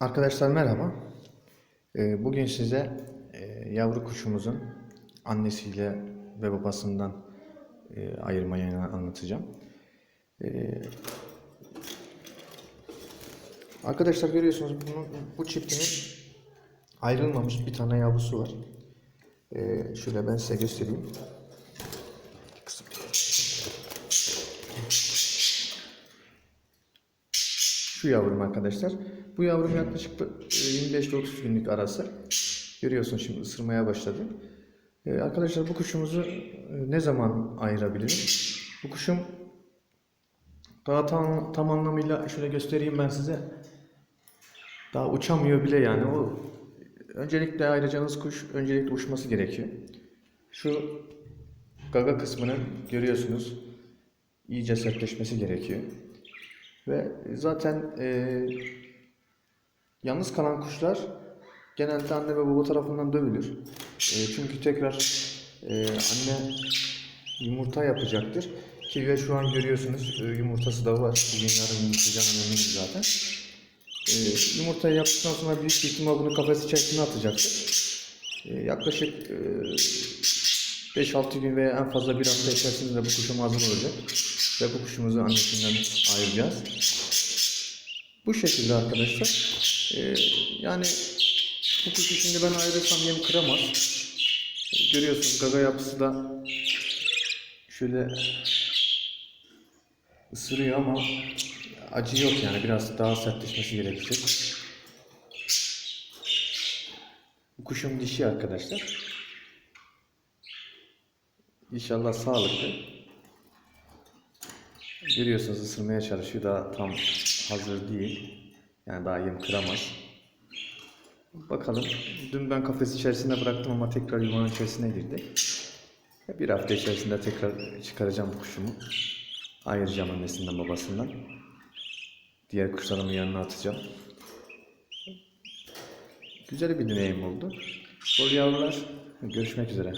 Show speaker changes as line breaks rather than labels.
Arkadaşlar merhaba. Ee, Bugün size e, yavru kuşumuzun annesiyle ve babasından e, ayırmayı anlatacağım. Ee, Arkadaşlar görüyorsunuz bunun, bu çiftinin ayrılmamış bir tane yavrusu var. Ee, Şöyle ben size göstereyim. Şu yavrum arkadaşlar. Bu yavrum yaklaşık e, 25 ile 30 günlük arası. Görüyorsun şimdi ısırmaya başladı. E, arkadaşlar bu kuşumuzu e, ne zaman ayırabilirim? Bu kuşum daha tam, tam anlamıyla şöyle göstereyim ben size. Daha uçamıyor bile yani. O öncelikle ayıracağınız kuş öncelikle uçması gerekiyor. Şu gaga kısmını görüyorsunuz. İyice sertleşmesi gerekiyor. Ve zaten e, yalnız kalan kuşlar genelde anne ve baba tarafından dövülür. E, çünkü tekrar e, anne yumurta yapacaktır. Ki ve şu an görüyorsunuz e, yumurtası da var. Bugün yarın yumurtlayacağına eminim zaten. E, yumurtayı yaptıktan sonra büyük ihtimal bunu kafes içerisine atacaktır. E, yaklaşık e, 5-6 gün veya en fazla bir hafta içerisinde bu kuşum hazır olacak. Ve bu kuşumuzu annesinden ayıracağız. Bu şekilde arkadaşlar. Ee, yani bu kuşu şimdi ben ayırırsam yem kıramaz. Ee, Görüyorsunuz gaga yapısı da şöyle ısırıyor ama acı yok yani biraz daha sertleşmesi gerekecek. Bu kuşum dişi arkadaşlar. İnşallah sağlıklı. Görüyorsunuz ısırmaya çalışıyor. Daha tam hazır değil. Yani daha yem kıramaz. Bakalım. Dün ben kafes içerisinde bıraktım ama tekrar yuvanın içerisine girdi. Bir hafta içerisinde tekrar çıkaracağım kuşumu. Ayıracağım annesinden babasından. Diğer kuşlarımı yanına atacağım. Güzel bir deneyim oldu. Bol yavrular. Görüşmek üzere.